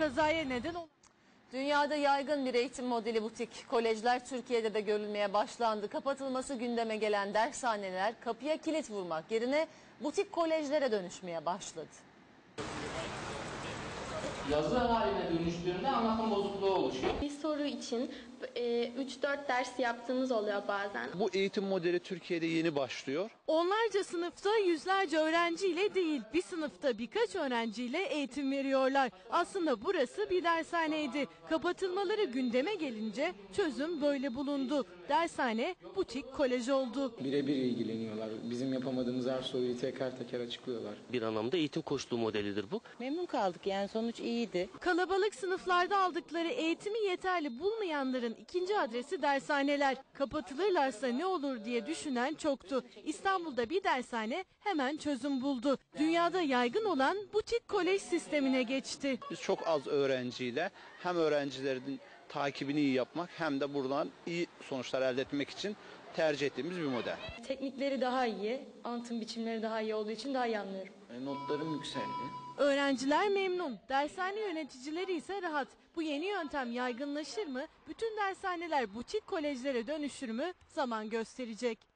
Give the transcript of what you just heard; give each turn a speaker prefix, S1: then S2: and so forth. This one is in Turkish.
S1: Kazaya neden olan
S2: Dünyada yaygın bir eğitim modeli butik. Kolejler Türkiye'de de görülmeye başlandı. Kapatılması gündeme gelen dershaneler kapıya kilit vurmak yerine butik kolejlere dönüşmeye başladı.
S3: yazı haline dönüştüğünde anlatım bozukluğu oluşuyor.
S4: Bir soru için 3-4 ders yaptığımız oluyor bazen.
S5: Bu eğitim modeli Türkiye'de yeni başlıyor.
S1: onlarca sınıfta yüzlerce öğrenciyle değil bir sınıfta birkaç öğrenciyle eğitim veriyorlar. Aslında burası bir dershaneydi. Kapatılmaları gündeme gelince çözüm böyle bulundu. Dershane butik kolej oldu.
S6: birebir ilgileniyorlar. Bizim yapamadığımız her soruyu teker teker açıklıyorlar.
S7: bir anlamda eğitim koçluğu modelidir bu.
S8: Memnun kaldık yani sonuç iyiydi.
S1: Kalabalık sınıflarda aldıkları eğitimi yeterli bulmayanların ikinci adresi dershaneler. Kapatılırlarsa ne olur diye düşünen çoktu. İstanbul'da bir dershane hemen çözüm buldu. Dünyada yaygın olan butik kolej sistemine geçti.
S5: Biz çok az öğrenciyle hem öğrencilerin takibini iyi yapmak hem de buradan iyi sonuçlar elde etmek için tercih ettiğimiz bir model.
S9: Teknikleri daha iyi, anlatım biçimleri daha iyi olduğu için daha iyi anlıyorum.
S6: E, notlarım yükseldi.
S1: Öğrenciler memnun, dershane yöneticileri ise rahat. Bu yeni yöntem yaygınlaşır mı? Bütün dershaneler butik kolejlere dönüşür mü? Zaman gösterecek.